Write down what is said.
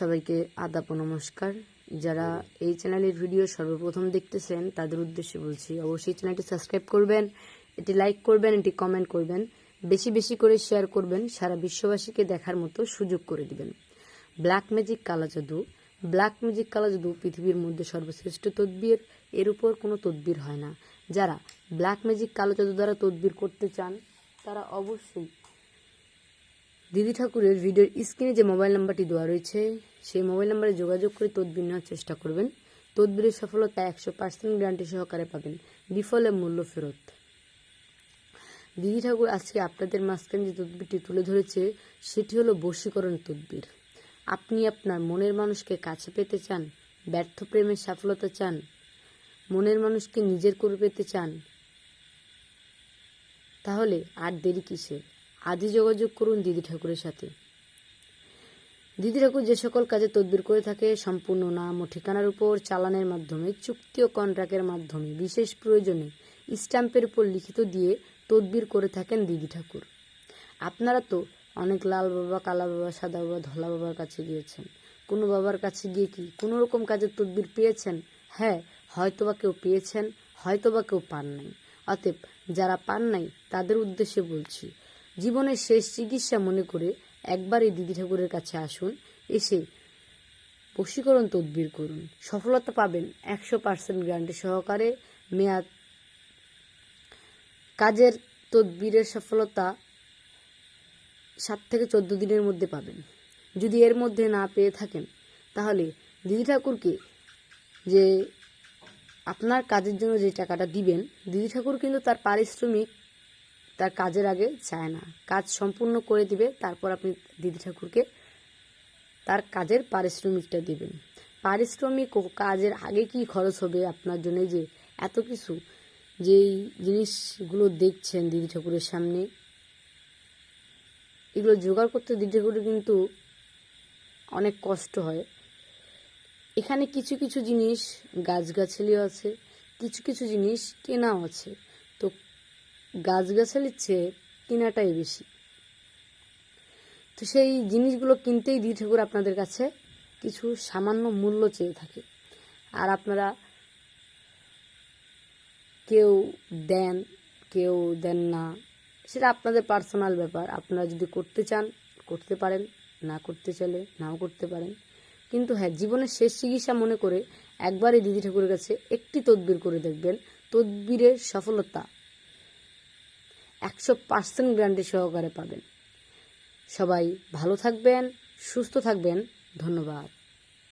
সবাইকে আদাপ নমস্কার। যারা এই চ্যানেলের ভিডিও সর্বপ্রথম দেখতেছেন, তাদের উদ্দেশ্যে বলছি, অবশ্যই চ্যানেলটি সাবস্ক্রাইব করবেন, এটি লাইক করবেন, এটি কমেন্ট করবেন, বেশি বেশি করে শেয়ার করবেন, সারা বিশ্ববাসীকে দেখার মতো সুযোগ করে দিবেন। ব্ল্যাক ম্যাজিক কালা জাদু ব্ল্যাক ম্যাজিক কালা জাদু পৃথিবীর মধ্যে সর্বশ্রেষ্ঠ তদ্বির, এর উপর কোনো তদ্বির হয় না। যারা ব্ল্যাক ম্যাজিক কালো জাদু দ্বারা তদ্বির করতে চান, তারা অবশ্যই দিদি ঠাকুরের ভিডিওর স্ক্রিনে যে মোবাইল নাম্বারটি দেওয়া রয়েছে, সেই মোবাইল নাম্বারে যোগাযোগ করে তদবির নেওয়ার চেষ্টা করবেন। তদবিরের সফলতা একশো পার্সেন্ট গ্যারান্টি সহকারে পাবেন। বিফলে মূল্য ফেরত। দিদি ঠাকুর আজকে আপনাদের মাঝখানে যে তদবিরটি তুলে ধরেছে, সেটি হলো বশীকরণ তদবির। আপনি আপনার মনের মানুষকে কাছে পেতে চান, ব্যর্থ প্রেমের সফলতা চান, মনের মানুষকে নিজের করে পেতে চান, তাহলে আর দেরি কিসের? আদি যোগাযোগ করুন দিদি ঠাকুরের সাথে। দিদি ঠাকুর যে সকল কাজে তদবির করে থাকে, সম্পূর্ণ নাম ও ঠিকানার উপর চালানের মাধ্যমে, চুক্তি ও কন্ট্রাক্টের মাধ্যমে, বিশেষ প্রয়োজনে স্ট্যাম্পের উপর লিখিত দিয়ে তদবির করে থাকেন দিদি ঠাকুর। আপনারা তো অনেক লাল বাবা, কালা বাবা, সাদা বাবা, ধলা বাবার কাছে গিয়েছেন। কোনো বাবার কাছে গিয়ে কি কোনো রকম কাজের তদবির পেয়েছেন? হ্যাঁ হয়তোবা কেউ পেয়েছেন, হয়তোবা কেউ পান নাই। অতএব যারা পান নাই, তাদের উদ্দেশ্যে বলছি জীবনের শেষ চিকিৎসা মনে করে একবার এই দিদি ঠাকুরের কাছে আসুন, এসে বশীকরণ তদবির করুন। সফলতা পাবেন একশো পার্সেন্ট গ্যারান্টি সহকারে মেয়াদ। কাজের তদবিরের সফলতা সাত থেকে চোদ্দ দিনের মধ্যে পাবেন। যদি এর মধ্যে না পেয়ে থাকেন, তাহলে দিদি ঠাকুরকে যে আপনার কাজের জন্য যে টাকাটা দিবেন, দিদি ঠাকুর কিন্তু তার পারিশ্রমিক তার কাজের আগে চায় না। কাজ সম্পূর্ণ করে দিবে, তারপর আপনি দিদি ঠাকুরকে তার কাজের পারিশ্রমিকটা দিবেন। পারিশ্রমিক ও কাজের আগে কি খরচ হবে আপনার জন্য? যে এত কিছু যেই জিনিসগুলো দেখছেন দিদি ঠাকুরের সামনে, এগুলো জোগাড় করতে দিদি ঠাকুরের কিন্তু অনেক কষ্ট হয়। এখানে কিছু কিছু জিনিস গাছগাছালিও আছে, কিছু কিছু জিনিস কেনাও আছে। গাছগাছালির চেয়ে কেনাটাই বেশি। তো সেই জিনিসগুলো কিনতেই দিদি ঠাকুর আপনাদের কাছে কিছু সামান্য মূল্য চেয়ে থাকে। আর আপনারা কেউ দেন কেউ দেন না, সেটা আপনাদের পার্সোনাল ব্যাপার। আপনারা যদি করতে চান, করতে পারেন, না করতে চাইলে নাও করতে পারেন। কিন্তু হ্যাঁ জীবনের শেষ চিকিৎসা মনে করে একবারই দিদি ঠাকুরের কাছে একটি তদবির করে দেখবেন। তদবিরের সফলতা একশো পার্সেন্ট গ্যারান্টি সহকারে পাবেন। সবাই ভালো থাকবেন সুস্থ থাকবেন। ধন্যবাদ।